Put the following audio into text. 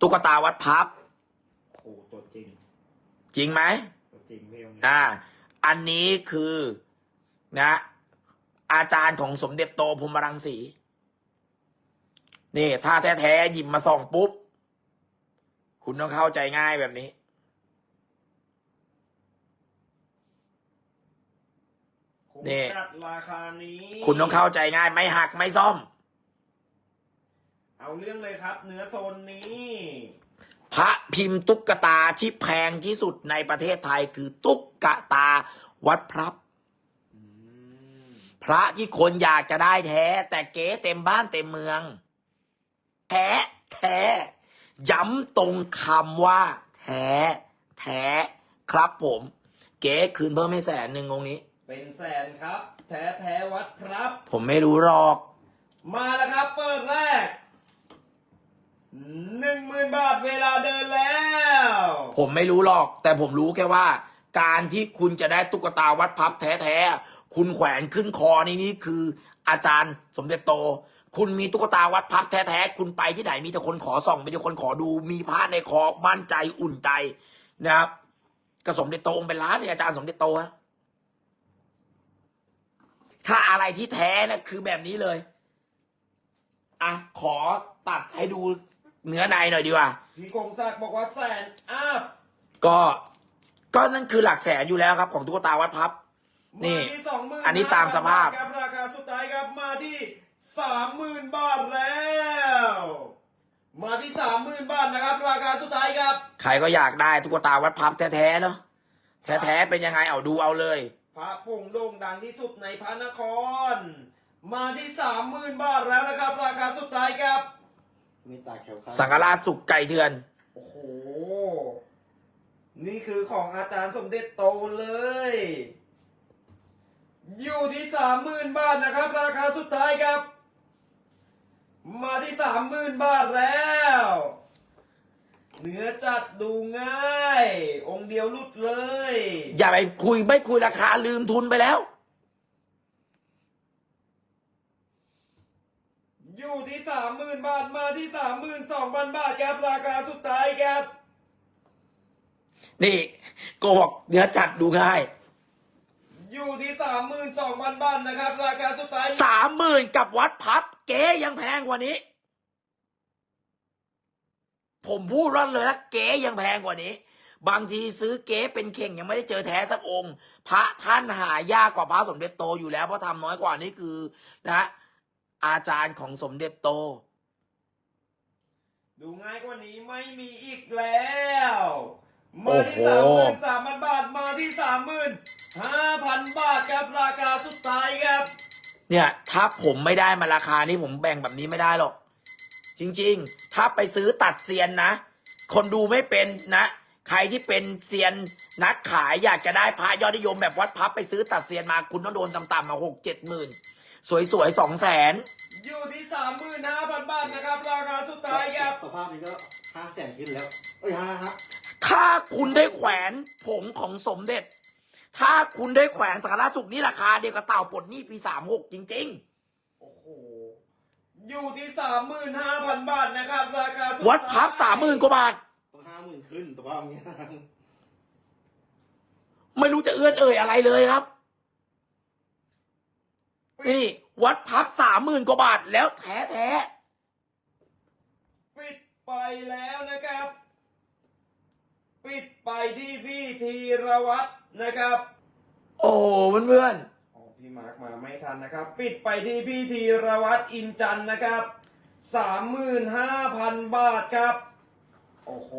ตุ๊กตาวัดพับโอ้โหตัวจริง จริงไหมตัวจริงพี่องค์นี้อ่า อันนี้คือนะ อาจารย์ของสมเด็จโตพรหมรังสีนี่ ถ้าแท้ๆหยิบมาส่องปุ๊บ คุณต้องเข้าใจง่ายแบบนี้ คุ้มนี่ จัดราคานี้คุณต้องเข้าใจง่าย ไม่หักไม่ซ่อม เอาเรื่องเลยครับ เนื้อโซนนี้ พระพิมพ์ตุ๊กตาที่แพงที่สุดในประเทศไทยคือตุ๊กตาวัดพรับอืมพระที่คนอยากจะได้แท้ แต่เก๋เต็มบ้านเต็มเมือง แท้แท้ ย้ำตรงคำว่า แท้ แท้ ครับผม เก๋คืนเพิ่มให้แสนหนึ่งองค์นี้ เป็นแสนครับ แท้แท้ๆวัดพรับ ผมไม่รู้หรอก มาแล้วครับ เปิดแรก หนึ่งหมื่นบาทเวลาเดินแล้ว ผมไม่รู้หรอก แต่ผมรู้แค่ว่า การที่คุณจะได้ตุ๊กตาวัดพับแท้ๆ คุณแขวนขึ้นคอนี่นี่คือ อาจารย์สมเด็จโต คุณมีตุ๊กตาวัดพับแท้ๆ คุณไปที่ไหนมีแต่คนขอส่อง มีแต่คนขอดู มีพระในคอมั่นใจอุ่นใจนะครับก็สมเด็จโตองเป็นล้านเนี่ยอาจารย์สมเด็จโตฮะถ้าอะไรที่แท้นะคือแบบนี้เลย อะ ขอตัดให้ดู เนื้อในหน่อยดีกว่า พี่กงศักดิ์บอกว่าแสนอัพก็ก็นั่นคือหลักแสนอยู่แล้วครับ ของตุ๊กตาวัดพับ นี่มาที่สองหมื่นอันนี้ตามสภาพ ครับราคาสุดท้ายครับมาที่สามหมื่นบาทแล้ว มาที่สามหมื่นบาทนะครับ ราคาสุดท้ายครับ ใครก็อยากได้ตุ๊กตาวัดพับแท้ๆเนาะแท้ๆเป็นยังไงเอาดูเอาเลย พระผงโด่งดังที่สุดในพระนคร มาที่สามหมื่นบาทแล้วนะครับ ราคาสุดท้ายครับ มีตาแขวขาสังฆราชสุกไก่เถื่อน โอ้โห นี่คือของอาจารย์สมเด็จโตเลย อยู่ที่สามหมื่นบาทนะครับ ราคาสุดท้ายครับ มาที่สามหมื่นบาทแล้ว เนื้อจัดดูง่าย องค์เดียวหลุดเลย อย่าไปคุยไม่คุยราคาลืมทุนไปแล้ว อยู่ที่สามหมื่นบาทมาที่สามหมื่นสองพันบาทครับราคาสุดท้ายครับนี่ก็บอกเนื้อจัดดูง่าย อยู่ที่สามหมื่นสองพันบาทนะครับ ราคาสุดท้ายสามหมื่นกับวัดพับ เก๋ยังแพงกว่านี้ ผมพูดร่อนเลยนะเก๋ยังแพงกว่านี้ บางทีซื้อเก๋เป็นเข่งยังไม่ได้เจอแท้สักองค์ พระท่านหายากกว่าพระสมเด็จโตอยู่แล้วเพราะทำน้อยกว่านี่คือ นะ อาจารย์ของสมเด็จโต ดูง่ายกว่านี้ไม่มีอีกแล้วมาโอ้ที่โหสามหมื่นสามพันบาทมาที่สามหมื่นห้าพันบาทครับราคาสุดท้ายครับ เนี่ย ถ้าผมไม่ได้มาราคานี้ผมแบ่งแบบนี้ไม่ได้หรอก จริง ๆ ถ้าไปซื้อตัดเซียนนะ คนดูไม่เป็นนะ ใครที่เป็นเซียนนักขายอยากจะได้พระยอดนิยมแบบวัดพับไปซื้อตัดเซียนมาคุณต้องโดนต่ำๆมาหกเจ็ดหมื่นสวยๆสองแสนอยู่ที่สามหมื่นห้าพันบาทนะครับ ราคาสุดท้ายครับสภาพนี้ก็ห้าแสนขึ้นแล้วเอ้ยห้าฮะถ้าคุณได้แขวนผงของสมเด็จ ถ้าคุณได้แขวนสังฆราชสุขนี่ราคาเดียวกับเต่าปลดหนี้ปีสามหกจริงโอ้โหอยู่ที่สามหมื่นห้าพันบาทนะครับ ราคาสุๆวัดพับสามหมื่นกว่าบาทต้อง ห้าหมื่นขึ้นสภาพนี้ไม่รู้จะเอื้อนเอ่ยอะไรเลยครับ นี่ วัดพับสามหมื่นกว่าบาทแล้วแท้แท้ปิดไปแล้วนะครับ ปิดไปที่พี่ธีรวัตรนะครับๆโอ้เพื่อนอ๋อพี่มาร์กมาไม่ทันนะครับ ปิดไปที่พี่ธีรวัตรอินจันทร์นะครับสามหมื่นห้าพันบาทครับ โอ้โห